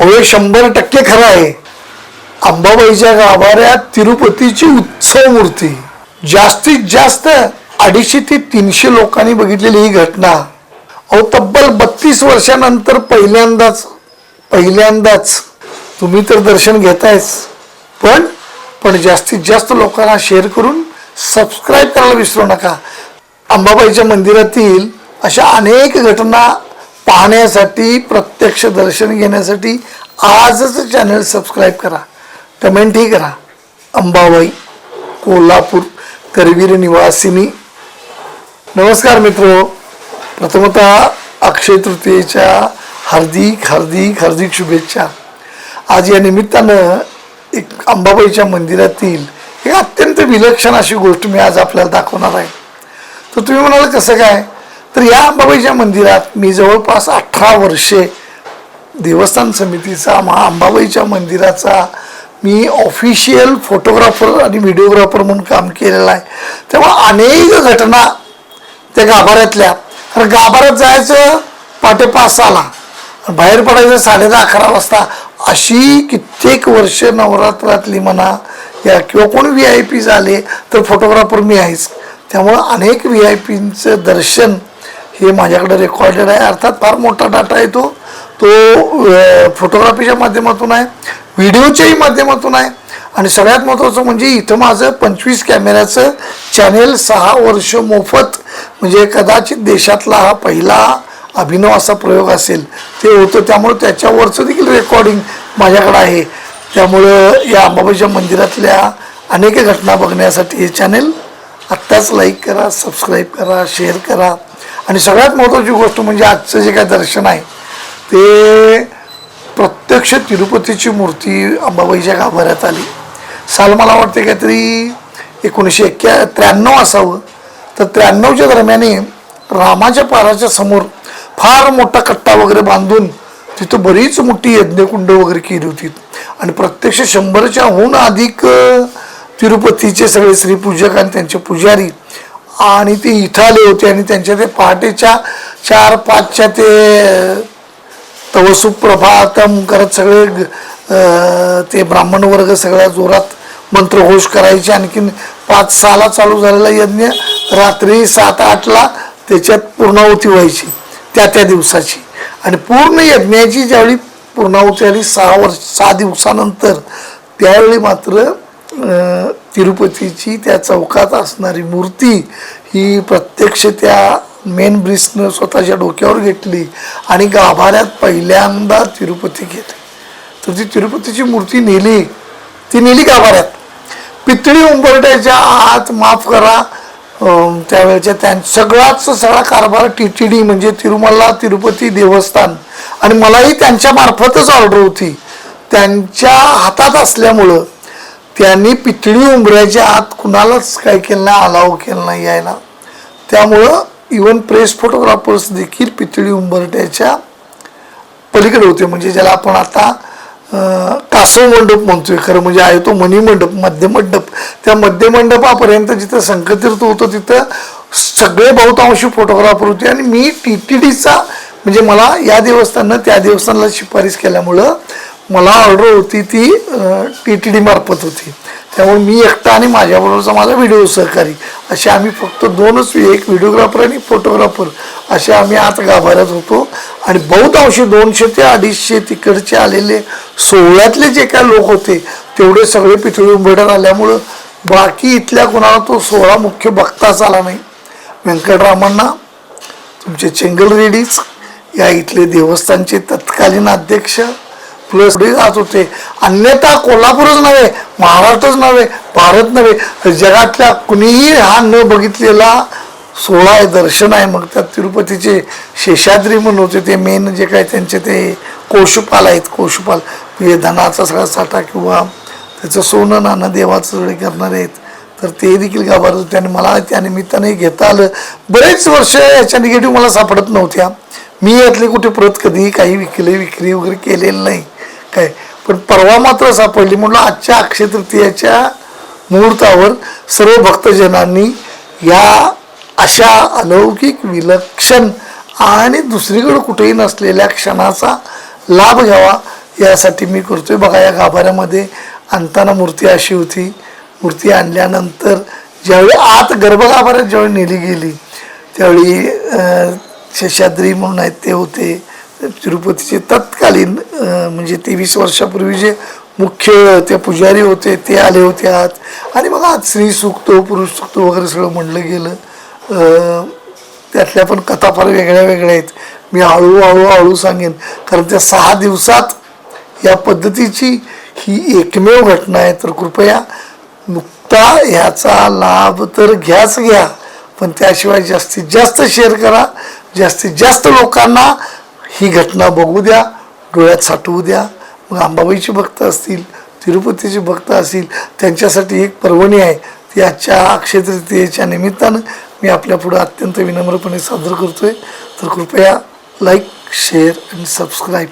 अहो हे शंभर टक्के खरं आहे. अंबाबाईच्या गाभाऱ्यात तिरुपतीची उत्सव मूर्ती. जास्तीत जास्त अडीचशे ते तीनशे लोकांनी बघितलेली ही घटना. अहो तब्बल बत्तीस वर्षानंतर पहिल्यांदाच पहिल्यांदाच तुम्ही तर दर्शन घेतायच. पण पण जास्तीत जास्त लोकांना शेअर करून सबस्क्राईब करायला विसरू नका. अंबाबाईच्या मंदिरातील अशा अनेक घटना पाहण्यासाठी प्रत्यक्ष दर्शन घेण्यासाठी आजच चॅनल सबस्क्राईब करा. कमेंटही करा. अंबाबाई कोल्हापूर करवीर निवासिनी. नमस्कार मित्रो. प्रथमतः अक्षय तृतीयेच्या हार्दिक हार्दिक हार्दिक शुभेच्छा. आज या निमित्तानं एक अंबाबाईच्या मंदिरातील एक अत्यंत विलक्षण अशी गोष्ट मी आज आपल्याला दाखवणार आहे. तर तुम्ही म्हणाल कसं काय? तर या अंबाबाईच्या मंदिरात मी जवळपास अठरा वर्षे देवस्थान समितीचा महा अंबाबाईच्या मंदिराचा मी ऑफिशियल फोटोग्राफर आणि व्हिडिओग्राफर म्हणून काम केलेलं आहे. तेव्हा अनेक घटना त्या गाभाऱ्यातल्या. कारण गाभाऱ्यात जायचं पाटे पाच सहाला बाहेर पडायचं साडे दहा अकरा वाजता अशी कित्येक वर्ष नवरात्रातली म्हणा या किंवा कोण व्ही आय पी झाले तर फोटोग्राफर मी आहेच. त्यामुळं अनेक व्ही आय पींचं दर्शन हे माझ्याकडे रेकॉर्डेड आहे. अर्थात फार मोठा डाटा आहे तो. तो फोटोग्राफीच्या माध्यमातून आहे. व्हिडिओच्याही माध्यमातून आहे. आणि सगळ्यात महत्त्वाचं म्हणजे इथं माझं पंचवीस कॅमेऱ्याचं चॅनेल सहा वर्ष मोफत म्हणजे कदाचित देशातला हा पहिला अभिनव असा प्रयोग असेल. ते होतं त्यामुळं त्याच्यावरचं देखील रेकॉर्डिंग माझ्याकडं आहे. त्यामुळं या अंबाबाईच्या मंदिरातल्या अनेक घटना बघण्यासाठी हे चॅनेल आत्ताच लाईक करा सबस्क्राईब करा शेअर करा. आणि सगळ्यात महत्त्वाची गोष्ट म्हणजे आजचं जे काय दर्शन आहे ते प्रत्यक्ष तिरुपतीची मूर्ती अंबाबाईच्या गाभाऱ्यात आली. साल मला वाटते काहीतरी एकोणीसशे एक्क्या त्र्याण्णव असावं. तर त्र्याण्णवच्या दरम्याने रामाच्या पाराच्या समोर फार मोठा कट्टा वगैरे बांधून तिथं बरीच मोठी यज्ञकुंड वगैरे केली होती. आणि प्रत्यक्ष शंभरच्याहून अधिक तिरुपतीचे सगळे श्रीपूजक आणि त्यांचे पुजारी आणि ते इथं आले होते आणि त्यांच्या ते पहाटेच्या चार पाचच्या ते अ, प्रभातम करत सगळे ते ब्राह्मण वर्ग सगळ्या जोरात मंत्रघोष करायचे. आणखीन पाच सहाला चालू झालेला यज्ञ रात्री सात आठला त्याच्यात पूर्णाहुती व्हायची त्या त्या दिवसाची. आणि पूर्ण यज्ञाची ज्यावेळी पूर्णाहुती आली सहा वर्ष सहा दिवसानंतर त्यावेळी मात्र तिरुपतीची त्या चौकात असणारी मूर्ती ही प्रत्यक्ष त्या मेन ब्रिजनं स्वतःच्या डोक्यावर घेतली आणि गाभाऱ्यात पहिल्यांदा तिरुपती घेतली तर ती तिरुपतीची मूर्ती नेली. ती नेली गाभाऱ्यात. पितळी उंबरट्याच्या आत माफ करा. त्यावेळेच्या त्यां सगळाच सगळा कारभार टी टी डी म्हणजे तिरुमला तिरुपती देवस्थान आणि मलाही त्यांच्यामार्फतच ऑर्डर होती. त्यांच्या हातात असल्यामुळं त्यांनी पितळी उंबऱ्याच्या आत कुणालाच काय केलं नाही अलाव केलं नाही यायला. त्यामुळं इवन प्रेस फोटोग्राफर्स देखील पितळी उंबरट्याच्या पलीकडे होते. म्हणजे ज्याला आपण आता कासव मंडप म्हणतोय. खरं म्हणजे आहे तो मणी मंडप मध्यमंडप त्या मध्यमंडपापर्यंत जिथं संकतीर्थ होतं तिथं सगळे बहुतांशी फोटोग्राफर होते. आणि मी टी टी डीचा म्हणजे मला या देवस्थानानं त्या देवस्थानाला शिफारस केल्यामुळं मला ऑर्डर होती ती टी टी डी मार्फत होती. त्यामुळे मी एकटा आणि माझ्याबरोबरचा माझा व्हिडिओ सहकारी. असे आम्ही फक्त दोनच एक व्हिडिओग्राफर आणि फोटोग्राफर असे आम्ही आत गाभाऱ्यात होतो. आणि बहुतांशी दोनशे ते अडीचशे तिकडचे आलेले सोहळ्यातले जे काय लोक होते तेवढे सगळे पितळी उंबरड्यात आल्यामुळं बाकी इथल्या कोणाला तो सोहळा मुख्य बघताच आला नाही. व्यंकटरामांना तुमचे चेंगल रेडीज या इथले देवस्थानचे तत्कालीन अध्यक्ष पुढे जात होते. अन्यथा कोल्हापूरच नव्हे महाराष्ट्रच नव्हे भारत नव्हे. जगातल्या कुणीही हा न बघितलेला सोहळा आहे दर्शन आहे. मग त्यात तिरुपतीचे शेषाद्री म्हणून होते. ते मेन जे काय त्यांचे ते कोशुपाल आहेत. कोशुपाल म्हणजे धनाचा सगळा साठा किंवा त्याचं सोनं नाणं देवाचं सगळे करणारे आहेत. तर ते देखील घाबरत होते. आणि मला त्या निमित्ताने घेता आलं. बरेच वर्ष याच्या निगेटिव्ह मला सापडत नव्हत्या. मी यातली कुठे परत कधी काही विकले विक्री वगैरे केलेलं नाही. काय पण परवा मात्र सापडली. म्हणलं आजच्या अक्षय तृतीयाच्या मुहूर्तावर सर्व भक्तजनांनी या अशा अलौकिक विलक्षण आणि दुसरीकडे कुठेही नसलेल्या क्षणाचा लाभ घ्यावा यासाठी मी करतोय. बघा या गाभाऱ्यामध्ये आणताना मूर्ती अशी होती. मूर्ती आणल्यानंतर ज्यावेळी आत गर्भगाभाऱ्यात ज्यावेळी नेली गेली त्यावेळी शेषाद्री म्हणून आहेत ते होते. तिरुपतीचे तत्कालीन म्हणजे तेवीस वर्षापूर्वी जे मुख्य ते पुजारी होते ते आले होते आत आणि मग आज स्त्री सुखतो पुरुष सुक्त वगैरे सगळं म्हणलं गेलं. त्यातल्या पण कथा फार वेगळ्या वेगळ्या आहेत. मी हळूहळू हळू सांगेन. कारण त्या सहा दिवसात या पद्धतीची ही एकमेव घटना आहे. तर कृपया नुकता ह्याचा लाभ तर घ्याच घ्या. पण त्याशिवाय जास्तीत जास्त शेअर करा. जास्तीत जास्त लोकांना ही घटना बघू द्या डोळ्यात साठवू द्या. मग अंबाबाईची भक्त असतील तिरुपतीची भक्त असतील त्यांच्यासाठी एक पर्वणी आहे. ती आजच्या अक्षय तृतीयेच्या निमित्तानं मी आपल्यापुढं अत्यंत विनम्रपणे सादर करतो आहे तर कृपया लाईक शेअर आणि सबस्क्राईब